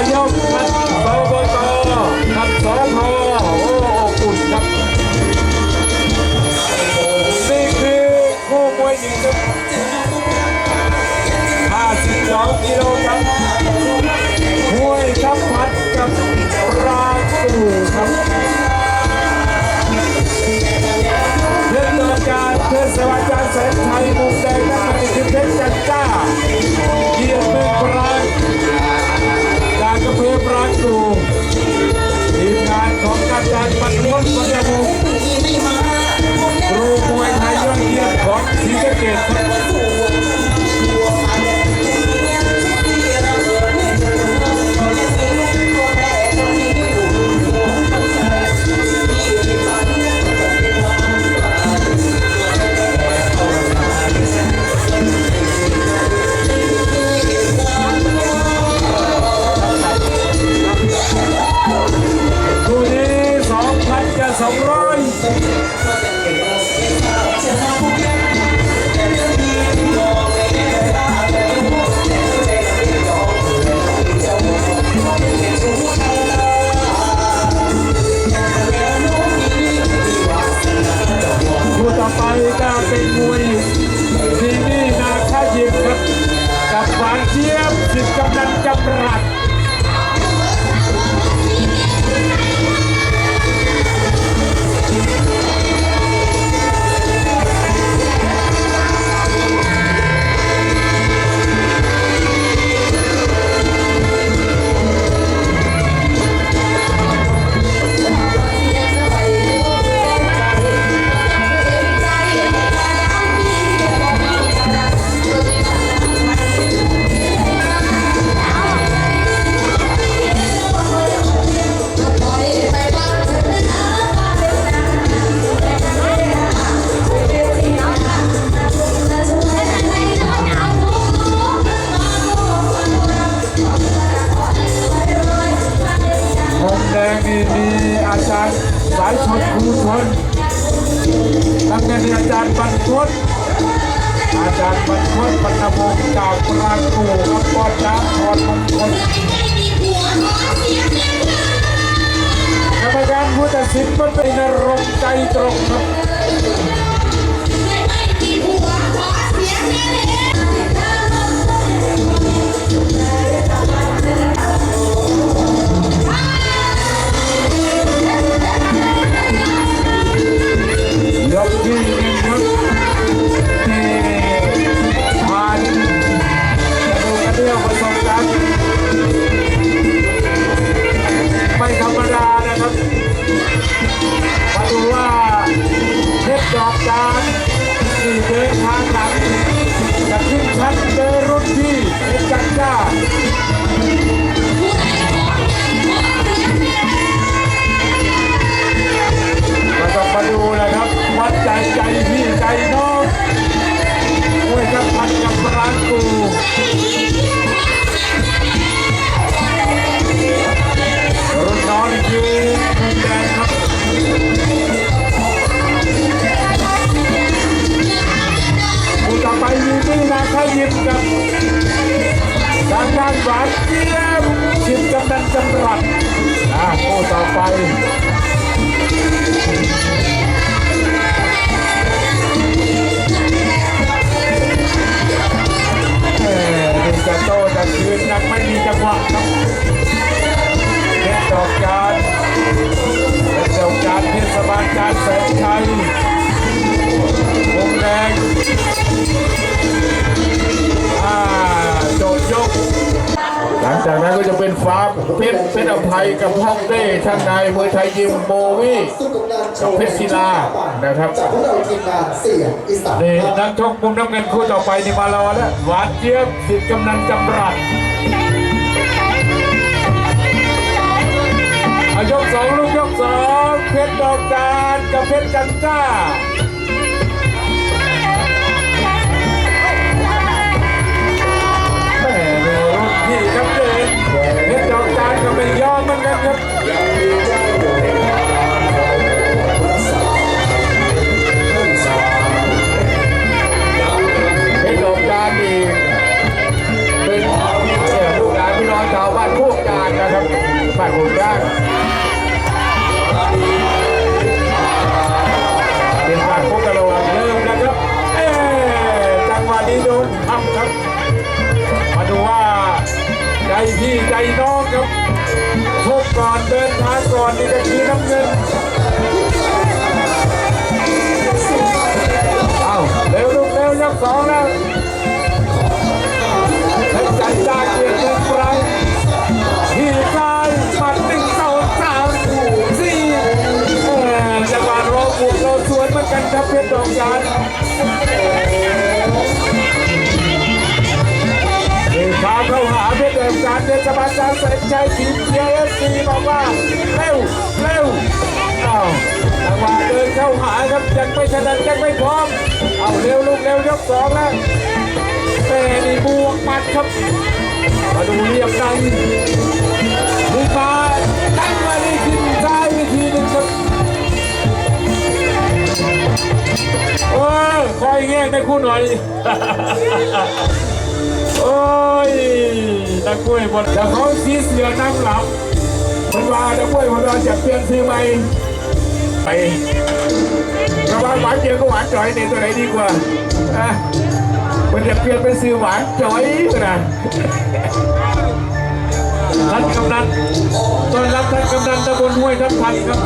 ายกท่านสบตท่านสพโอ้อบอุ่นครับนี่คือคู่มวยหญิงครับ52กิโลกรัม รพตบรรณวงศ์จากปรางกูครับปอดจ้าพรมงคลกรรมการผู้ตัดสินมันเป็นนรงใจตรงครับ จ้าก็ต้องมาดูนะครับ วัดใจใจพี่ใจน้องมวยกับพันกับร้านกู คืนนักไม่มีจังหวะครับเพชรดอกจานเพชรดอกจานเทศบาลการแสนชัยวงแดงอ่าโดดยก หลังจากนั้นก็จะเป็นฟ้าเพชรเพชรอภัยกับฮ่องเต้ช่างนายมวยไทยยิมโบวี่กับเพชรศิลานะครับ จากพวกเราทีมงานเสียงอีสาน นี่นักชกมุมน้ำเงินคู่ต่อไปนี่มารอแล้ว หวานเจี๊ยบสิทธิ์กำนันจำรัด อายกสองลูกยกสองเพชรดอกจานกับเพชรจันจ้าแม่รุ่นพี่ครับเด็กเพชรดอกจานก็ไม่ยอมเหมือนกันครับ ก่อนนี่ก็คือน้ำเงินเอาเร็วลูกเร็วยกสองแล้วเพชรจันทร์เกียรติเงินไพรที่ซ้ายมัดหนึ่งสองสามสี่เออจังหวะรอบวกเราสวนเหมือนกันครับเพชรดอกจานางเข้าหาเพชรดอกจานเทศบาลจานแสนชัยทีมเชียร์เอฟซีบอกว่าเร็วเร็วเอ้าจังหวะเดินเข้าหาครับยังไม่ถนัดยังไม่พร้อม เอาเร็วลูกเร็วยกสองแล้วแต่นี่บวกหมัดครับมาดูเรียบดังมีมาตั้งมานี่ขึ้นซ้ายวิธีหนึ่งครับโอ้ยคอยแง่ได้คู่หน่อย โอ้ยนักกล้วยบนแต่เขาซีเสือนั่งหลับมันว่านักกล้วยของเราจะเปลี่ยนซื้อใหม่ไปกระหว่างหวานเจียวกับหวานจ่อยในตัวไหนดีกว่าอะมันจะเปลี่ยนเป็นซื้อหวานจ่อยนาดท่านกำนันต้อนรับท่านกำนันตำบลห้วยทับทันครับ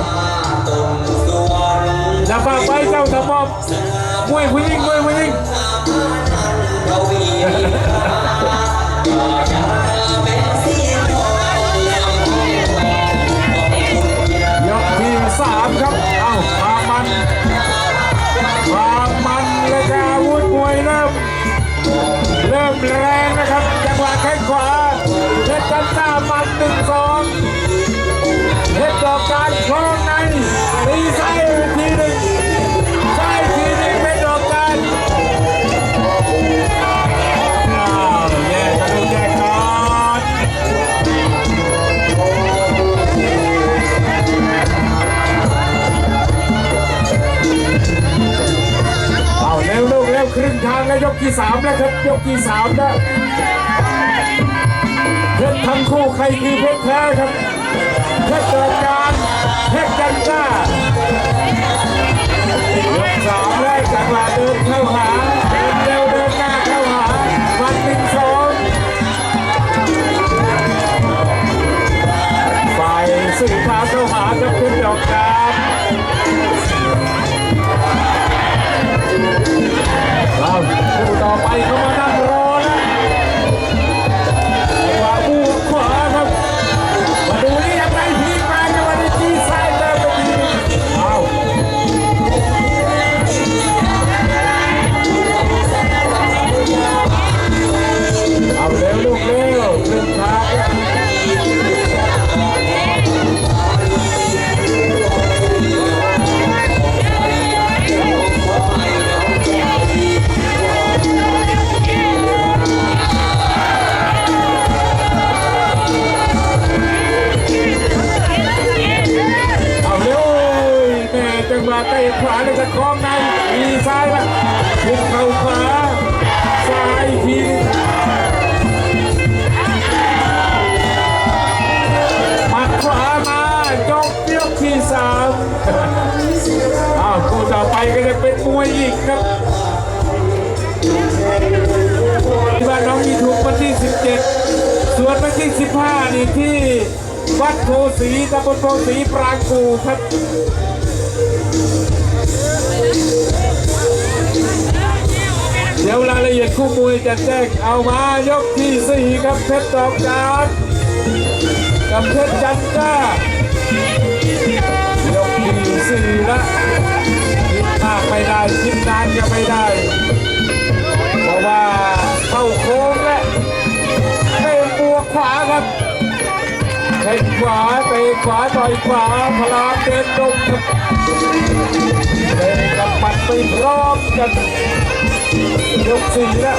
อย่าฝากไปเจ้าสมอบมวยผู้หญิงมวยผู้หญิง ยกที่สามครับ เอ้าความมันความมันและก็อาวุธมวยเริ่ม เริ่มแรงนะครับ จังหวะแข้งขวาเพชรจันทรามันหนึ่งสอง สามแล้วครับยกที่สามแล้วเพชรทั้งคู่ใครคือเพชรแท้ครับเพชรเกิดการเพชรจันจ้ายกสามแรกจากหลาเดินเข้าหา คู่ วยอีกครับที่บ้านน้องมีถูกวันที่ 17 ส่วนวันที่ 15 นี่ที่วัดโพสีตำบลโพสีปรางกูครับเดี๋ยวรายละเอียดคู่มวยจะแจ้งเอามายกที่4ครับเพชรดอกจานกับเพชรจันจ้ายกที่สี่ละ ไม่ได้คิดนานก็ไม่ได้ เพราะว่าเข้าโค้งและเป็นบวกขวาครับเห็นขวาเตะขวาต่อยขวาพลาเดินตรงครับเดินกับปัดไปพร้อมกันยกสี่แล้ว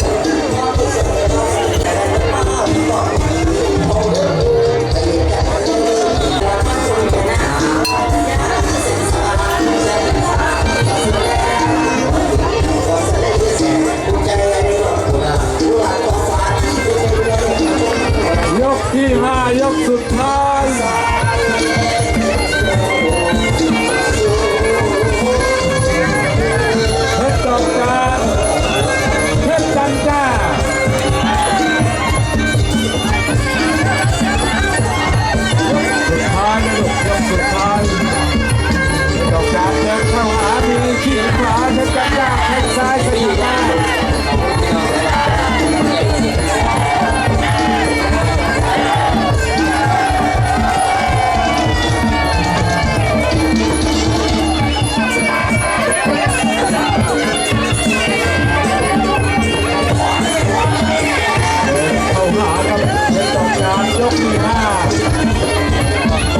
ยกที่ห้า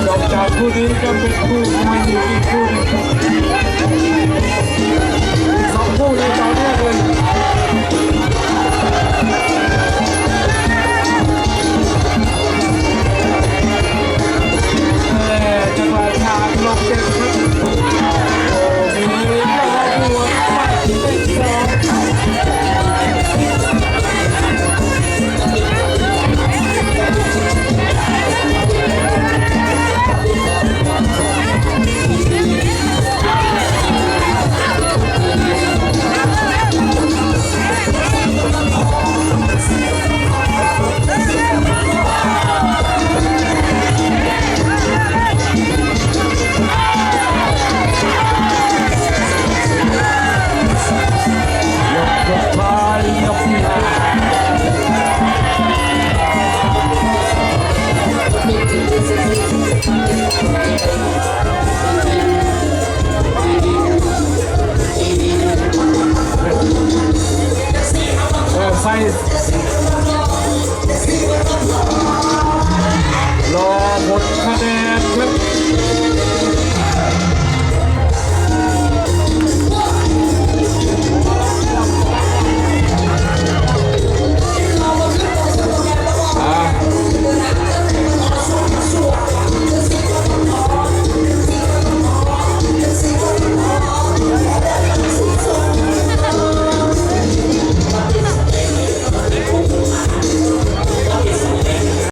จบจากคู่นี้ก็เป็นคู่มวยอีกคู่นึงสองคู่ในตอนนี้เลยจังหวะทางลงเจ็บ